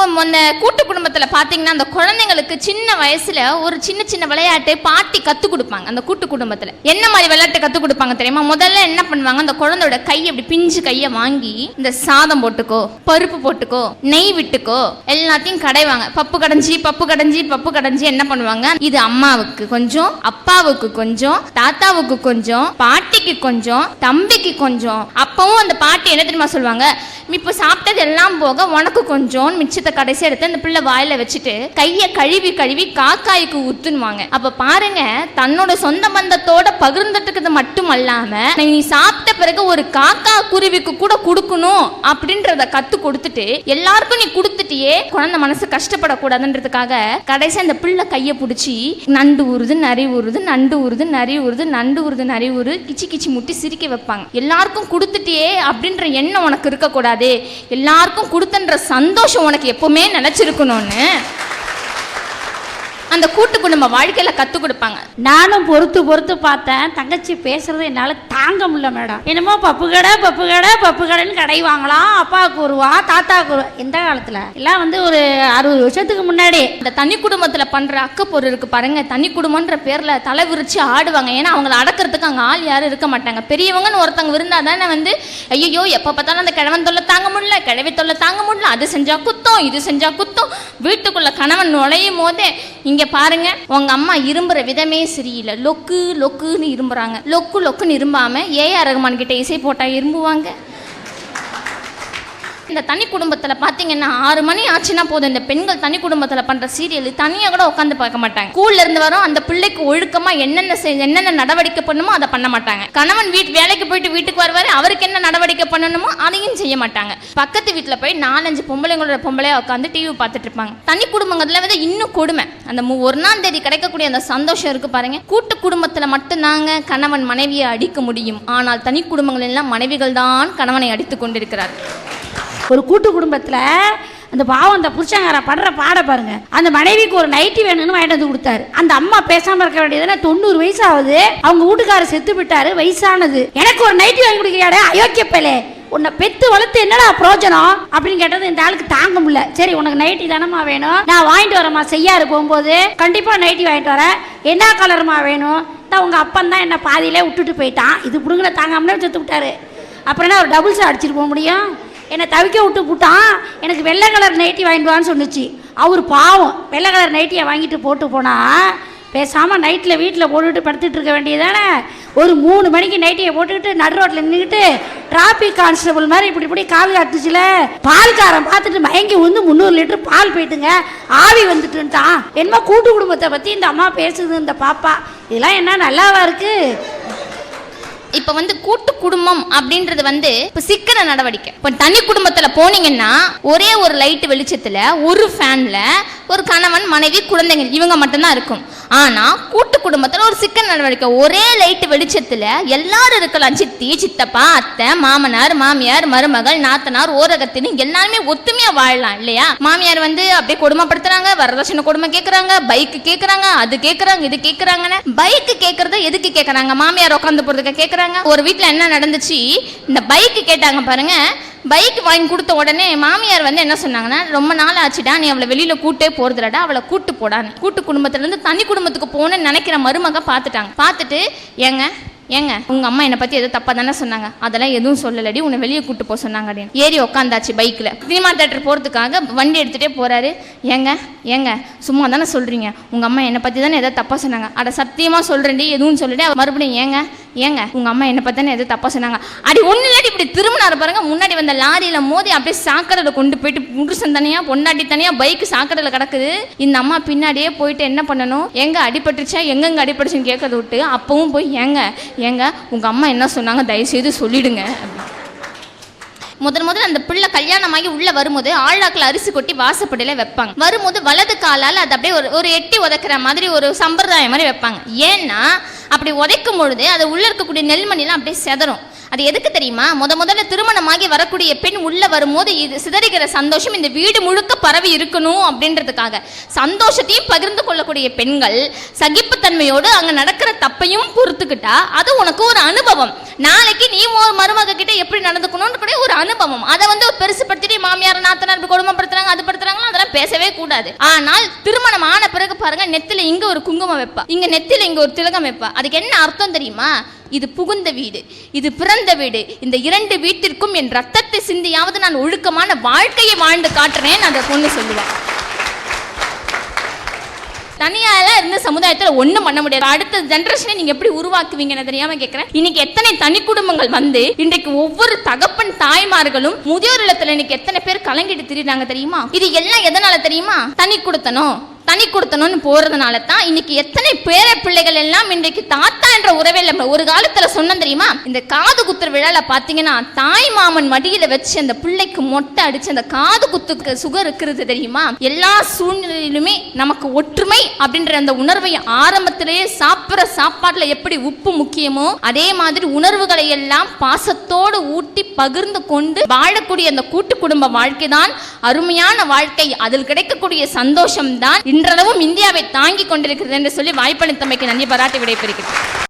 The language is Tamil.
இப்போ அந்த கூட்டு குடும்பத்தில் பார்த்தீங்கன்னா அந்த குழந்தைங்களுக்கு சின்ன வயசுல ஒரு சின்ன சின்ன விளையாட்டு பாட்டி கத்து கொடுப்பாங்க அந்த கூட்டு குடும்பத்தில். என்ன மாதிரி விளையாட்டு கத்து கொடுப்பாங்க தெரியுமா? முதல்ல என்ன பண்ணுவாங்க? அந்த குழந்தையோட கை அப்படி பிஞ்சு கையை வாங்கி இந்த சாதம் போட்டுக்கோ பருப்பு போட்டுக்கோ நெய் விட்டுக்கோ எல்லாத்தையும் கடைவாங்க. பப்பு கடைஞ்சி பப்பு கடைஞ்சி பப்பு கடைஞ்சி என்ன பண்ணுவாங்க? இது அம்மாவுக்கு கொஞ்சம் அப்பாவுக்கு கொஞ்சம் தாத்தாவுக்கு கொஞ்சம் பாட்டிக்கு கொஞ்சம் தம்பிக்கு கொஞ்சம். அப்பவும் அந்த பாட்டி என்ன தெரியுமா சொல்லுவாங்க? இப்போ சாப்பிட்டது எல்லாம் போக உனக்கு கொஞ்சம் மிச்சத்தை கடைசி எடுத்து அந்த பிள்ளை வாயில வச்சுட்டு கையை கழுவி கழுவி காக்காய்க்கு ஊத்துனுவாங்க அப்ப பாருங்க தன்னோட சொந்த பந்தத்தோட பகிர்ந்துட்டுக்கிறது மட்டும் அல்லாம நீ சாப்பிட்ட பிறகு ஒரு காக்கா குருவிக்கு கூட கொடுக்கணும் அப்படின்றத கத்து கொடுத்துட்டு எல்லாருக்கும் நீ கொடுத்துட்டியே குழந்தை மனசு கஷ்டப்படக்கூடாதுன்றதுக்காக கடைசி அந்த பிள்ளை கையை பிடிச்சி நண்டு ஊறுது நரி ஊறுது நண்டு ஊறுது நரி ஊறுது நண்டு ஊறுது நரி ஊறு கிச்சி கிச்சி முட்டி சிரிக்க வைப்பாங்க. எல்லாருக்கும் கொடுத்துட்டியே அப்படின்ற எண்ணம் உனக்கு இருக்கக்கூடாது. எல்லாருக்கும் கொடுத்தன்ற சந்தோஷம் உனக்கு எப்பவுமே நினச்சிருக்கணும்னு. அந்த கூட்டு குடும்ப வாழ்க்கையில கத்து கொடுப்பாங்க. நானும் பொறுத்து பொறுத்து பார்த்தேன். தங்கச்சி பேசுறது என்னால தாங்க முடியல மேடம். என்னமோ பப்பு கடை பப்பு கடை பப்பு கடைன்னு கடைவாங்களாம் அப்பாவுக்கு வருவா தாத்தாவுக்கு வருவா எந்த காலத்துல எல்லாம் வந்து ஒரு அறுபது வருஷத்துக்கு முன்னாடி இந்த தனி குடும்பத்துல பண்ற அக்கப்பொரு இருக்கு பாருங்க. தனி குடும்பம்ன்ற பேர்ல தலை விரிச்சு ஆடுவாங்க. ஏன்னா அவங்கள அடக்கிறதுக்கு அங்க ஆள் யாரும் இருக்க மாட்டாங்க. பெரியவங்கன்னு ஒருத்தவங்க இருந்தா தானே வந்து ஐயோ எப்ப பார்த்தாலும் அந்த கிழவன் தொல்லை தாங்க முடியல கிழவி தொல்லை தாங்க முடியல. அது செஞ்சா குத்தம் இது செஞ்சா குத்தம். வீட்டுக்குள்ள கணவன் நுழையும் போதே இங்க பாருங்க உங்க அம்மா இரும்புற விதமே சரியில்லை. லொக்கு லொக்குன்னு இரும்புறாங்க. லொக்கு லொக்குன்னு இரும்பாம ஏஆர் ரகுமான் கிட்ட இசை போட்டா இரும்புவாங்க. இந்த தனி குடும்பத்தில் பார்த்தீங்கன்னா ஆறு மணி ஆச்சுன்னா போதும். இந்த பெண்கள் தனி குடும்பத்தில் பண்ணுற சீரியல் தனியாக கூட உட்காந்து பார்க்க மாட்டாங்க. ஸ்கூல்ல இருந்து வரும் அந்த பிள்ளைக்கு ஒழுக்கமாக என்னென்ன செய்- என்னென்ன நடவடிக்கை பண்ணுமோ அதை பண்ண மாட்டாங்க. கணவன் வீட்டு வேலைக்கு போயிட்டு வீட்டுக்கு வருவார் அவருக்கு என்ன நடவடிக்கை பண்ணணுமோ அதையும் செய்ய மாட்டாங்க. பக்கத்து வீட்டில் போய் நாலஞ்சு பொம்பளைங்களோட பொம்பளையா உட்காந்து டிவி பார்த்துட்டு இருப்பாங்க. தனி குடும்பங்கள்ல வந்து இன்னும் கொடுமை. அந்த ஒரு நாள் தேதி கிடைக்கக்கூடிய அந்த சந்தோஷம் இருக்கு பாருங்க. கூட்டு குடும்பத்தில் மட்டும்தாங்க கணவன் மனைவியை அடிக்க முடியும். ஆனால் தனி குடும்பங்கள் எல்லாம் மனைவிகள் தான் கணவனை அடித்துக் கொண்டிருக்கிறார் ஒரு கூட்டு குடும்பத்தில் அந்த பாவம் அந்த புருஷங்கார படுற பாட பாருங்க. அந்த மனைவிக்கு ஒரு நைட்டி வேணும்னு வாங்கிட்டு வந்து கொடுத்தாரு. அந்த அம்மா பேசாம இருக்க வேண்டியதுன்னா தொண்ணூறு வயசு ஆகுது அவங்க வீட்டுக்காரர் செத்து விட்டாரு வயசானது. எனக்கு ஒரு நைட்டி வாங்கி கொடுக்குறியாடே? அயோக்கிய உன்னை பெத்து வளர்த்து என்னடா பிரோஜனம் அப்படின்னு கேட்டது இந்த ஆளுக்கு தாங்க முடியல. சரி உனக்கு நைட்டி தானம்மா வேணும். நான் வாங்கிட்டு வரேம்மா செய்யாரு போகும்போது. கண்டிப்பா நைட்டி வாங்கிட்டு வரேன். என்ன கலருமா வேணும்? தான் உங்க அப்பன் தான் என்ன பாதியிலே விட்டுட்டு போயிட்டான். இது பிடுங்கின தாங்காமலே செத்து விட்டாரு. அப்புறம் என்ன ஒரு டபுள்ஸ் அடிச்சிட்டு போக முடியும்? என்னை தவிக்க விட்டு விட்டான் எனக்கு வெள்ளை கலர் நைட்டி வாங்கிட்டு வான்னு சொன்னுச்சு. அவர் பாவம். வெள்ளை கலர் நைட்டியை வாங்கிட்டு போட்டு போனால் பேசாமல் நைட்டில் வீட்டில் போட்டுட்டு படுத்துட்டு இருக்க வேண்டியதானே ஒரு மூணு மணிக்கு நைட்டியை போட்டுக்கிட்டு நடு ரோட்டில் நின்றுக்கிட்டு டிராஃபிக் கான்ஸ்டபிள் மாதிரி இப்படி இப்படி கால் காட்டுச்சுல பால்காரன் பார்த்துட்டு மயங்கி வந்து முந்நூறு லிட்டர் பால் போயிட்டுங்க. ஆவி வந்துட்டுன்ட்டான். என்னமோ கூட்டு குடும்பத்தை பற்றி இந்த அம்மா பேசுது இந்த பாப்பா. இதெல்லாம் என்ன நல்லாவா இருக்குது இப்போ வந்து கூட்டு குடும்பம் அப்படின்றது வந்து இப்போ சிக்கன நடவடிக்கை. இப்போ தனி குடும்பத்தில் போனீங்கன்னா ஒரே ஒரு லைட் வெளிச்சத்தில் ஒரு ஃபேன்ல ஒரு கணவன் மனைவி குழந்தைங்க இவங்க மட்டும்தான் இருக்கும். ஆனால் கூட்டு குடும்பத்தில் ஒரு சிக்கன நடவடிக்கை. ஒரே லைட் வெளிச்சத்தில் எல்லாரும் இருக்கலாம். சித்தி சித்தப்பா அத்தை மாமனார் மாமியார் மருமகள் நாத்தனார் ஓரகத்தின்னு எல்லாருமே ஒத்துமையாக வாழலாம் இல்லையா? மாமியார் வந்து அப்படியே கொடுமைப்படுத்துறாங்க வரதட்சணை கொடுமை கேட்குறாங்க பைக்கு கேட்குறாங்க அது கேட்குறாங்க இது கேட்குறாங்கன்னு பைக்கு கேட்குறத எதுக்கு கேட்குறாங்க மாமியார் உட்காந்து போறதுக்கு கேட்குறாங்க ஒரு வீட்டில் என்ன நடந்துச்சு? இந்த பைக் கேட்டாங்க பாருங்க. பைக் வாங்கி கொடுத்த உடனே மாமியார் வந்து என்ன சொன்னாங்கன்னா ரொம்ப நாள் ஆச்சுடா நீ அவளை வெளியில கூட்டே போறதுலடா அவளை கூட்டு போடான்னு. கூட்டு குடும்பத்துல இருந்து தனி குடும்பத்துக்கு போகணும்னு நினைக்கிற மருமக பார்த்துட்டாங்க. பார்த்துட்டு ஏங்க ஏங்க உங்க அம்மா என்னை பத்தி ஏதோ தப்பா தானே சொன்னாங்க. அதெல்லாம் எதுவும் சொல்லலடி உன்னை வெளியே கூட்டு போக சொன்னாங்க அப்படின்னு ஏறி உட்காந்தாச்சு பைக்ல சினிமா தேட்டர் போறதுக்காக வண்டி எடுத்துட்டே போறாரு. ஏங்க ஏங்க சும்மா தானே சொல்றீங்க. உங்க அம்மா என்னை பத்தி தானே ஏதோ தப்பா சொன்னாங்க. அட சத்தியமா சொல்றேன்டி எதுவும் சொல்லிட்டு மறுபடியும் ஏங்க ஏங்க உங்க அம்மா என்னை பத்தி தானே ஏதோ தப்பா சொன்னாங்க. அடி ஒண்ணு இல்லாட்டி இப்படி திரும்பினாரு பாருங்க முன்னாடி வந்த லாரியில மோதி அப்படியே சாக்கடையில கொண்டு போயிட்டு புருஷன் தனியா பொண்டாட்டி தனியா பைக் சாக்கடையில கிடக்குது. இந்த அம்மா பின்னாடியே போயிட்டு என்ன பண்ணணும்? எங்க அடிபட்டுச்சா எங்கெங்க அடிபட்டுச்சுன்னு கேட்கறத விட்டு அப்பவும் போய் ஏங்க ஏங்க உங்கள் அம்மா என்ன சொன்னாங்க தயவுசெய்து சொல்லிடுங்க. முதன் முதல் முதல்ல அந்த பிள்ளை கல்யாணமாகி உள்ள வரும்போது ஆழாக்கில் அரிசி கொட்டி வாசப்படியில வைப்பாங்க. வரும்போது வலது காலால் அது அப்படியே ஒரு ஒரு எட்டி உதைக்கிற மாதிரி ஒரு சம்பிரதாயம் மாதிரி வைப்பாங்க. ஏன்னா அப்படி உதைக்கும் பொழுது அது உள்ள இருக்கக்கூடிய நெல்மணிலாம் அப்படியே செதறும். அது எதுக்கு தெரியுமா? முத முதல்ல திருமணமாகி வரக்கூடிய பெண் உள்ள வரும்போது இது சிதறுகிற சந்தோஷம் இந்த வீடு முழுக்க பரவி இருக்கணும் அப்படின்றதுக்காக. சந்தோஷத்தையும் பகிர்ந்து கொள்ளக்கூடிய பெண்கள் சகிப்புத்தன்மையோடு அங்கே நடக்கிற தப்பையும் பொறுத்துக்கிட்டா அது உனக்கு ஒரு அனுபவம். நாளைக்கு நீ ஒரு மருமக கிட்ட எப்படி நடந்துக்கணும்னு கூட ஒரு அனுபவம். அதை வந்து பெருசுப்படுத்திட்டு மாமியார் நாத்தனார் இப்படி கொடுமைப்படுத்துறாங்க அது படுத்துறாங்களா அதெல்லாம் பேசவே கூடாது. ஆனால் திருமணம் ஆன பிறகு பாருங்க நெத்தில இங்க ஒரு குங்குமம் வைப்பா. இங்க நெத்தில இங்க ஒரு திலகம் வைப்பா. அதுக்கு என்ன அர்த்தம் தெரியுமா? இது புகுந்த வீடு. இது பிறந்த வீடு. இந்த இரண்டு வீட்டிற்கும் என் ரத்தத்தை சிந்தியாவது நான் ஒழுக்கமான வாழ்க்கையை வாழ்ந்து காட்டுறேன் அந்த பொண்ணு சொல்லுவேன் தனியால இருந்த சமுதாயத்துல ஒண்ணும் பண்ண முடியாது. அடுத்த ஜென்ரேஷனை நீங்க எப்படி உருவாக்குவீங்கன்னு தெரியாம கேக்குறேன். இன்னைக்கு எத்தனை தனி குடும்பங்கள் வந்து இன்றைக்கு ஒவ்வொரு தகப்பன் தாய்மார்களும் முதியோர் இல்லத்துல இன்னைக்கு எத்தனை பேர் கலங்கிட்டு திரியுறாங்க தெரியுமா? இது எல்லாம் எதனால தெரியுமா? தனி கொடுத்தனும் தனி கொடுத்தனும்னு போறதுனால தான் இன்னைக்கு எத்தனை பேர பிள்ளைகள் எல்லாம் இன்றைக்கு தாத்தா என்ற உறவே இல்லை ஒரு காலத்துல சொன்னேன் தெரியுமா? இந்த காது குத்துற விழால பாத்தீங்கன்னா தாய் மாமன் மடியில வச்சு அந்த பிள்ளைக்கு மொட்டை அடிச்சு அந்த காது குத்துக்கு சுகர் இருக்கிறது தெரியுமா? எல்லா சூழ்நிலையிலுமே நமக்கு ஒற்றுமை அப்படின்ற அந்த உணர்வை ஆரம்பத்திலேயே சாப்பிட்ற சாப்பாட்டுல எப்படி உப்பு முக்கியமோ அதே மாதிரி உணர்வுகளை எல்லாம் பாசத்தோடு ஊட்டி பகிர்ந்து கொண்டு வாழக்கூடிய அந்த கூட்டு குடும்ப வாழ்க்கை தான் அருமையான வாழ்க்கை. அதில் கிடைக்கக்கூடிய சந்தோஷம் தான் இன்றளவும் இந்தியாவை தாங்கி கொண்டிருக்கிறது என்று சொல்லி வாய்ப்பளித்தமைக்கு நன்றி. பாராட்டி விடைபெறுகிறேன்.